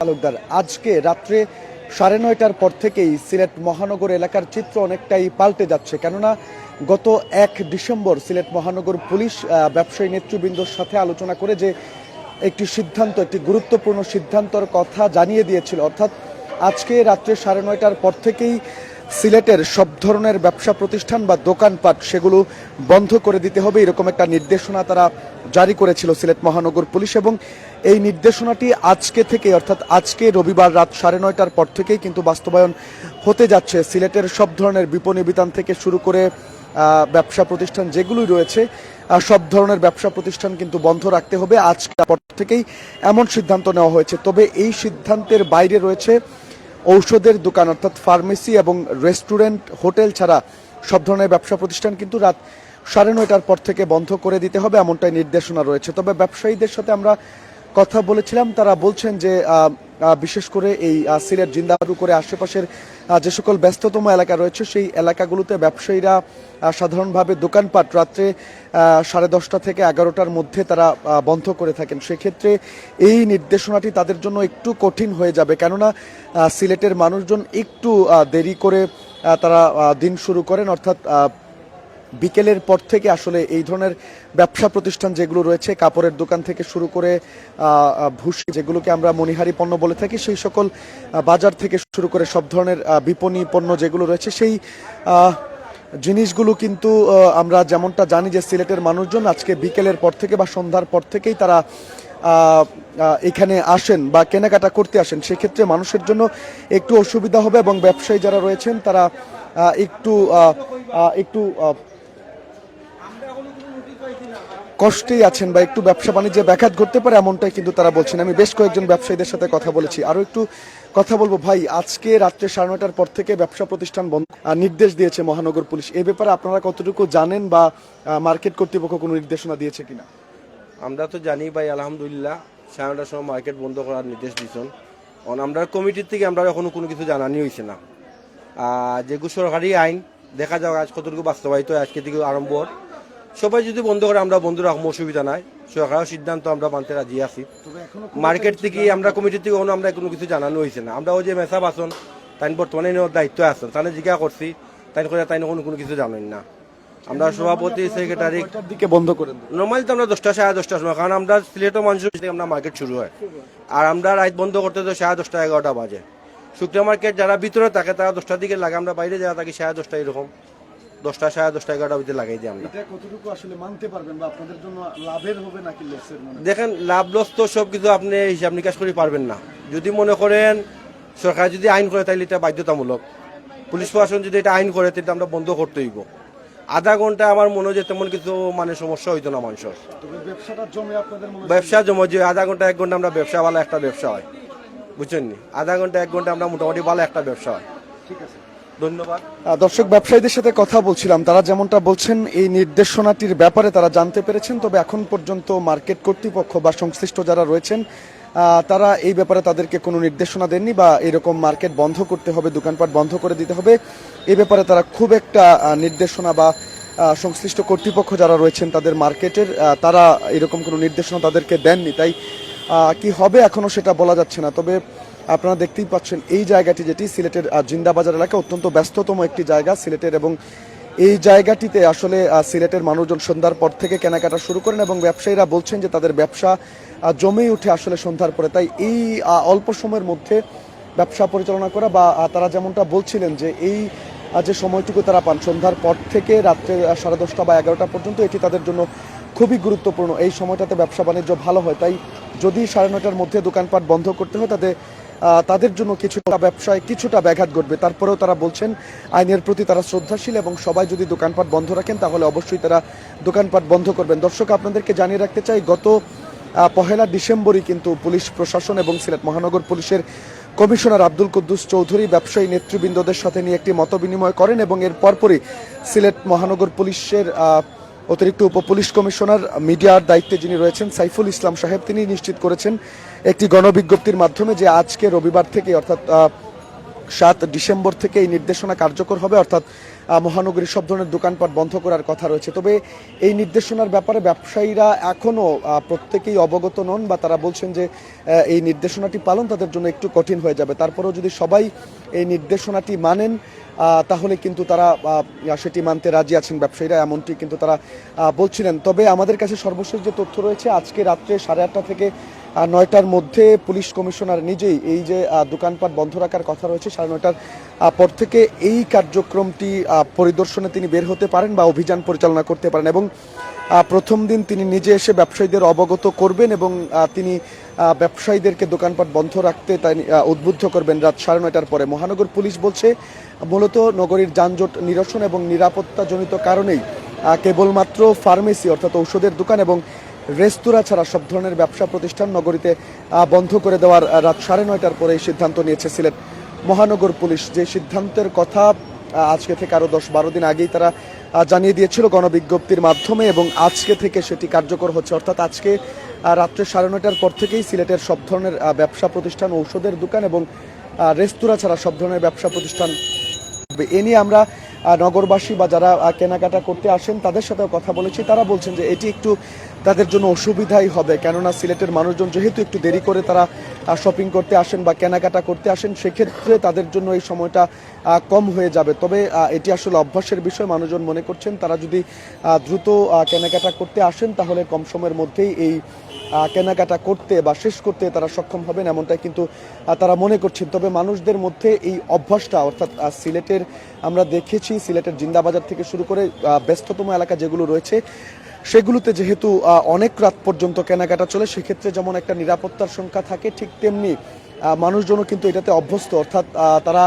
তালুকদার, আজকে রাত্রে সাড়ে নয়টার পর থেকেই সিলেট মহানগর এলাকার চিত্র অনেকটাই পাল্টে যাচ্ছে। কেননা গত এক ডিসেম্বর সিলেট মহানগর পুলিশ ব্যবসায়ী নেতৃবৃন্দর সাথে আলোচনা করে যে একটি সিদ্ধান্ত, একটি গুরুত্বপূর্ণ সিদ্ধান্তর কথা জানিয়ে দিয়েছিল। অর্থাৎ আজকে রাত্রে সাড়ে নয়টার পর থেকেই সিলেটের সব ধরনের ব্যবসা প্রতিষ্ঠান বা দোকানপাট সেগুলো বন্ধ করে দিতে হবে, এরকম একটা নির্দেশনা তারা জারি করেছিল সিলেট মহানগর পুলিশ এবং এই নির্দেশনাটি আজকে থেকে, অর্থাৎ আজকে রবিবার রাত সাড়ে নয়টার পর থেকেই কিন্তু বাস্তবায়ন হতে যাচ্ছে। সিলেটের সব ধরনের বিপণী বিতান থেকে শুরু করে ব্যবসা প্রতিষ্ঠান যেগুলোই রয়েছে সব ধরনের ব্যবসা প্রতিষ্ঠান কিন্তু বন্ধ রাখতে হবে। আজকে পর থেকেই এমন সিদ্ধান্ত নেওয়া হয়েছে। তবে এই সিদ্ধান্তের বাইরে রয়েছে ঔষধের দোকান, অর্থাৎ ফার্মেসি এবং রেস্টুরেন্ট, হোটেল ছাড়া সব ধরনের ব্যবসা প্রতিষ্ঠান কিন্তু রাত সাড়ে নয়টার পর থেকে বন্ধ করে দিতে হবে, এমনটাই নির্দেশনা রয়েছে। তবে ব্যবসায়ীদের সাথে আমরা কথা বলেছিলাম, তারা বলছেন যে বিশেষ করে এই সিলেট জিন্দাবাদু করে আশেপাশের যে সকল ব্যস্ততম এলাকা রয়েছে, সেই এলাকাগুলোতে ব্যবসায়ীরা সাধারণভাবে দোকানপাট রাত্রে সাড়ে দশটা থেকে এগারোটার মধ্যে তারা বন্ধ করে থাকেন। সেক্ষেত্রে এই নির্দেশনাটি তাদের জন্য একটু কঠিন হয়ে যাবে। কেননা সিলেটের মানুষজন একটু দেরি করে তারা দিন শুরু করেন, অর্থাৎ বিকেলের পর থেকে আসলে এই ধরনের ব্যবসা প্রতিষ্ঠান যেগুলো রয়েছে, কাপড়ের দোকান থেকে শুরু করে ভুসি যেগুলোকে আমরা মণিহারি পণ্য বলে থাকি, সেই সকল বাজার থেকে শুরু করে সব ধরনের বিপণী পণ্য যেগুলো রয়েছে, সেই জিনিসগুলো কিন্তু আমরা যেমনটা জানি যে সিলেটের মানুষজন আজকে বিকেলের পর থেকে বা সন্ধ্যার পর থেকেই তারা এখানে আসেন বা কেনাকাটা করতে আসেন। সেক্ষেত্রে মানুষের জন্য একটু অসুবিধা হবে এবং ব্যবসায়ী যারা রয়েছেন তারা একটু একটু কষ্টেই আছেন বা একটু ব্যবসা বাণিজ্যে ব্যাঘাত ঘটতে পারে এমনটাই কিন্তু তারা বলছেন। আমি বেশ কয়েকজন ব্যবসায়ীদের সাথে কথা বলেছি। আরও একটু কথা বলব। ভাই, আজকে রাত্রে সাড়ে নয়টার পর থেকে ব্যবসা প্রতিষ্ঠান বন্ধ। নির্দেশ দিয়েছে মহানগর পুলিশ। এ ব্যাপারে আপনারা কতটুকু জানেন বা মার্কেট কর্তৃপক্ষ কোনো নির্দেশনা দিয়েছে কিনা? আমরা তো জানি ভাই, আলহামদুলিল্লাহ, সাড়ে নটার সময় মার্কেট বন্ধ করার নির্দেশ দিয়েছেন। আমরা কমিটির থেকে আমরা এখনও কোনো কিছু জানানি হয়েছে না। যেগুলো সরকারি আইন, দেখা যাক আজ কতটুকু বাস্তবায়িত আজকে থেকে আরম্ভ। সবাই যদি বন্ধ করে আমরা বন্ধ রাখব অসুবিধা নাই। সরকারের সিদ্ধান্ত আমরা মানতে রাজি আছি। মার্কেট থেকে আমরা কমিটির থেকে কোনো আমরা কোনো কিছু জানানো হয়েছে না। আমরা ওই যে মেসা বাসন তাই বর্তমানে দায়িত্ব আছেন। তাহলে জিজ্ঞাসা করছি তাই করে তাই কোনো কোনো কিছু জানেন না। আমরা সভাপতি সেক্রেটারি দিকে বন্ধ করে নর্মালি তো আমরা দশটা সাড়ে দশটার সময়। কারণ আমরা সিলেটও মানুষের থেকে আমরা মার্কেট শুরু হয়। আর আমরা রাত বন্ধ করতে তো সাড়ে দশটা এগারোটা বাজে। শুক্রিয়া মার্কেট যারা ভিতরে থাকে তারা দশটার দিকে লাগে। আমরা বাইরে যারা থাকি সাড়ে দশটা এরকম। দশটা সাড়ে দশটা এগারোটা ভিতরে লাগাই দিই আমরা। কতটুকু আসলে মানতে পারবেন বা আপনাদের জন্য লাভের হবে নাকি লসের দেখেন লাভ লস তো সব কিছু আপনি হিসাব নিকাশ করে পারবেন না। যদি মনে করেন সরকার যদি আইন করে তাহলে এটা বাধ্যতামূলক। পুলিশ প্রশাসন যদি এটা আইন করে তাহলে আমরা বন্ধ করতে হইব। আধা ঘণ্টা আমার মনে হয় যে তেমন কিছু মানে সমস্যা হইতো না মানুষের। ব্যবসা জমে যে আধা ঘণ্টা এক ঘণ্টা আমরা ব্যবসা ভালো একটা ব্যবসা হয়। বুঝছেন নি? আধা ঘণ্টা এক ঘণ্টা আমরা মোটামুটি ভালো একটা ব্যবসা হয়। ঠিক আছে। ধন্যবাদ। দর্শক, ব্যবসায়ীদের সাথে কথা বলছিলাম। তারা যেমনটা বলছেন, এই নির্দেশনাটির ব্যাপারে তারা জানতে পেরেছেন। তবে এখন পর্যন্ত মার্কেট কর্তৃপক্ষ বা সংশ্লিষ্ট যারা রয়েছেন তারা এই ব্যাপারে তাদেরকে কোনো নির্দেশনা দেননি বা এরকম মার্কেট বন্ধ করতে হবে, দোকানপাট বন্ধ করে দিতে হবে। এই ব্যাপারে তারা খুব একটা নির্দেশনা বা সংশ্লিষ্ট কর্তৃপক্ষ যারা রয়েছেন তাদের মার্কেটের তারা এরকম কোনো নির্দেশনা তাদেরকে দেননি। তাই কি হবে এখনও সেটা বলা যাচ্ছে না। তবে আপনারা দেখতেই পাচ্ছেন এই জায়গাটি যেটি সিলেটের জিন্দাবাজার এলাকা অত্যন্ত ব্যস্ততম একটি জায়গা সিলেটের এবং এই জায়গাটিতে আসলে সিলেটের মানুষজন সন্ধ্যার পর থেকে কেনাকাটা শুরু করেন এবং ব্যবসায়ীরা বলছেন যে তাদের ব্যবসা জমেই উঠে আসলে সন্ধ্যার পরে। তাই এই অল্প সময়ের মধ্যে ব্যবসা পরিচালনা করা বা তারা যেমনটা বলছিলেন যে এই যে সময়টুকু তারা পান সন্ধ্যার পর থেকে রাত্রে সাড়ে দশটা বা এগারোটা পর্যন্ত এটি তাদের জন্য খুবই গুরুত্বপূর্ণ। এই সময়টাতে ব্যবসা বাণিজ্য ভালো হয়। তাই যদি সাড়ে নটার মধ্যে দোকানপাট বন্ধ করতে হয় আহ, তাদের জন্য কিছুটা ব্যবসায় কিছুটা ব্যাঘাত ঘটবে। তারপরেও তারা বলছেন, আইনের প্রতি তারা শ্রদ্ধাশীল এবং সবাই যদি দোকানপাট বন্ধ রাখেন, তাহলে অবশ্যই তারা দোকানপাট বন্ধ করবেন। দর্শক, আপনাদেরকে জানিয়ে রাখতে চাই, গত পহেলা ডিসেম্বরই কিন্তু পুলিশ প্রশাসন এবং সিলেট মহানগর পুলিশের কমিশনার আব্দুল কুদ্দুস চৌধুরী ব্যবসায়ী নেতৃবৃন্দদের সাথে নিয়ে একটি মত বিনিময় করেন এবং এর পরপরই সিলেট মহানগর পুলিশের অতিরিক্ত উপ পুলিশ কমিশনার, মিডিয়ার দায়িত্বে যিনি রয়েছেন, সাইফুল ইসলাম সাহেব, তিনি নিশ্চিত করেছেন একটি গণবিজ্ঞপ্তির মাধ্যমে যে আজকে রবিবার থেকে অর্থাৎ সাত ডিসেম্বর থেকে এই নির্দেশনা কার্যকর হবে, অর্থাৎ মহানগরীর সব ধরনের দোকানপাট বন্ধ করার কথা রয়েছে। তবে এই নির্দেশনার ব্যাপারে ব্যবসায়ীরা এখনও প্রত্যেকেই অবগত নন বা তারা বলছেন যে এই নির্দেশনাটি পালন তাদের জন্য একটু কঠিন হয়ে যাবে। তারপরেও যদি সবাই এই নির্দেশনাটি মানেন তাহলে কিন্তু তারা সেটি মানতে রাজি আছেন ব্যবসায়ীরা, এমনটি কিন্তু তারা বলছিলেন। তবে আমাদের কাছে সর্বশেষ যে তথ্য রয়েছে, আজকে রাত্রে সাড়ে আটটা থেকে নয়টার মধ্যে পুলিশ কমিশনার নিজেই এই যে দোকানপাট বন্ধ রাখার কথা রয়েছে, সাড়ে নয়টার পর থেকে এই কার্যক্রমটি পরিদর্শনে তিনি বের হতে পারেন বা অভিযান পরিচালনা করতে পারেন এবং প্রথম দিন তিনি নিজে এসে ব্যবসায়ীদের অবগত করবেন এবং তিনি ব্যবসায়ীদেরকে দোকানপাট বন্ধ রাখতে তাই উদ্বুদ্ধ করবেন রাত সাড়ে নয়টার পরে। মহানগর পুলিশ বলছে, মূলত নগরীর যানজট নিরসন এবং নিরাপত্তাজনিত কারণেই কেবলমাত্র ফার্মেসি অর্থাৎ ঔষধের দোকান এবং রেস্তোরাঁ ছাড়া সব ধরনের ব্যবসা প্রতিষ্ঠান নগরীতে বন্ধ করে দেওয়ার রাত সাড়ে নয়টার পরে এই সিদ্ধান্ত নিয়েছে সিলেট মহানগর পুলিশ। যে সিদ্ধান্তের কথা আজকে থেকে আরও দশ বারো দিন আগেই তারা জানিয়ে দিয়েছিল গণবিজ্ঞপ্তির মাধ্যমে এবং আজকে থেকে সেটি কার্যকর হচ্ছে। অর্থাৎ আজকে রাত্রে সাড়ে নয়টার পর থেকেই সিলেটের সব ধরনের ব্যবসা প্রতিষ্ঠান, ঔষধের দোকান এবং রেস্তোরাঁ ছাড়া সব ধরনের ব্যবসা প্রতিষ্ঠান। এ নিয়ে আমরা নগরবাসী বা যারা কেনাকাটা করতে আসেন তাদের সাথেও কথা বলেছি। তারা বলছেন যে এটি একটু তাদের জন্য অসুবিধাই হবে। কেননা সিলেটের মানুষজন যেহেতু একটু দেরি করে তারা শপিং করতে আসেন বা কেনাকাটা করতে আসেন, সেক্ষেত্রে তাদের জন্য এই সময়টা কম হয়ে যাবে। তবে এটি আসলে অভ্যাসের বিষয়, মানুষজন মনে করছেন তারা যদি দ্রুত কেনাকাটা করতে আসেন, তাহলে কম সময়ের মধ্যেই এই কেনাকাটা করতে বা শেষ করতে তারা সক্ষম হবেন এমনটাই কিন্তু তারা মনে করছেন। তবে মানুষদের মধ্যে এই অভ্যাসটা, অর্থাৎ সিলেটের আমরা দেখেছি, সিলেটের জিন্দাবাজার থেকে শুরু করে ব্যস্ততম এলাকা যেগুলো রয়েছে সেগুলোতে যেহেতু অনেক রাত পর্যন্ত কেনাকাটা চলে, সেক্ষেত্রে যেমন একটা নিরাপত্তার সংখ্যা থাকে, ঠিক তেমনি মানুষজনও কিন্তু এটাতে অভ্যস্ত। অর্থাৎ তারা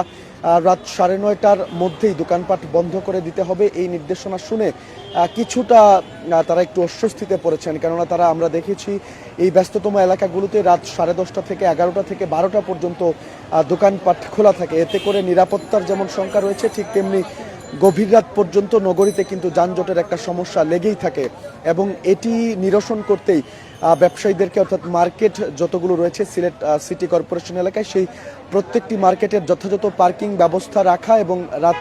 রাত সাড়ে নয়টার মধ্যেই দোকানপাট বন্ধ করে দিতে হবে এই নির্দেশনা শুনে কিছুটা তারা একটু অস্বস্তিতে পড়েছেন। কেননা তারা, আমরা দেখেছি এই ব্যস্ততম এলাকাগুলোতে রাত সাড়ে দশটা থেকে এগারোটা থেকে বারোটা পর্যন্ত দোকানপাট খোলা থাকে। এতে করে নিরাপত্তার যেমন সংখ্যা রয়েছে, ঠিক তেমনি গভীর রাত পর্যন্ত নগরীতে কিন্তু যানজটের একটা সমস্যা লেগেই থাকে এবং এটি নিরসন করতেই ব্যবসায়ীদেরকে অর্থাৎ মার্কেট যতগুলো রয়েছে, সিলেট সিটি কর্পোরেশন এলাকায় সেই প্রত্যেকটি মার্কেটের যথাযথ পার্কিং ব্যবস্থা রাখা এবং রাত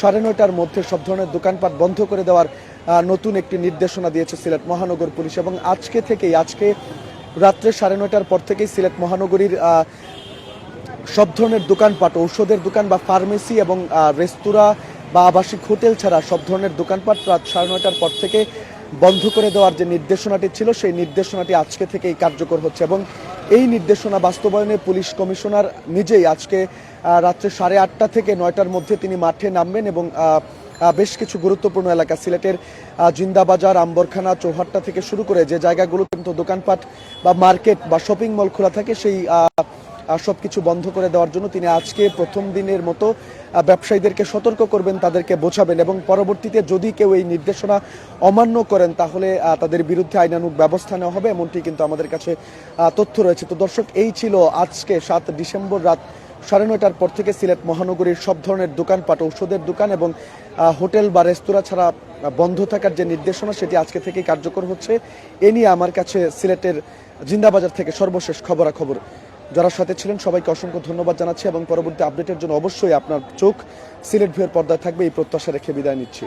সাড়ে নয়টার মধ্যে সব ধরনের দোকানপাট বন্ধ করে দেওয়ার নতুন একটি নির্দেশনা দিয়েছে সিলেট মহানগর পুলিশ এবং আজকে থেকেই, আজকে রাত্রে সাড়ে নয়টার পর থেকেই সিলেট মহানগরীর সব ধরনের দোকানপাট, ঔষধের দোকান বা ফার্মেসি এবং রেস্তোরাঁ বা আবাসিক হোটেল ছাড়া সব ধরনের দোকানপাট রাত সাড়ে নয়টার পর থেকে বন্ধ করে দেওয়ার যে নির্দেশনাটি ছিল, সেই নির্দেশনাটি আজকে থেকেই কার্যকর হচ্ছে এবং এই নির্দেশনা বাস্তবায়নে পুলিশ কমিশনার নিজেই আজকে রাত্রে সাড়ে আটটা থেকে নয়টার মধ্যে তিনি মাঠে নামবেন এবং বেশ কিছু গুরুত্বপূর্ণ এলাকা, সিলেটের জিন্দাবাজার, আম্বরখানা, চৌহাট্টা থেকে শুরু করে যে জায়গাগুলো কিন্তু দোকানপাট বা মার্কেট বা শপিং মল খোলা থাকে, সেই সব কিছু বন্ধ করে দেওয়ার জন্য তিনি আজকে প্রথম দিনের মতো ব্যবসায়ীদেরকে সতর্ক করবেন, তাদেরকে বোঝাবেন এবং পরবর্তীতে যদি কেউ এই নির্দেশনা অমান্য করেন, তাহলে তাদের বিরুদ্ধে আইনানুগ ব্যবস্থা নেওয়া হবে, এমনটি কিন্তু আমাদের কাছে তথ্য রয়েছে। তো দর্শক, এই ছিল আজকে সাত ডিসেম্বর রাত সাড়ে নয়টার পর থেকে সিলেট মহানগরীর সব ধরনের দোকানপাট, ঔষধের দোকান এবং হোটেল বা রেস্তোরাঁ ছাড়া বন্ধ থাকার যে নির্দেশনা, সেটি আজকে থেকেই কার্যকর হচ্ছে। এ নিয়ে আমার কাছে সিলেটের জিন্দাবাজার থেকে সর্বশেষ খবরাখবর। যারা সাথে ছিলেন, সবাইকে অসংখ্য ধন্যবাদ জানাচ্ছি এবং পরবর্তী আপডেটের জন্য অবশ্যই আপনার চোখ সিলেট ভিউয়ের পর্দায় থাকবে। এই প্রত্যাশা রেখে বিদায় নিচ্ছি।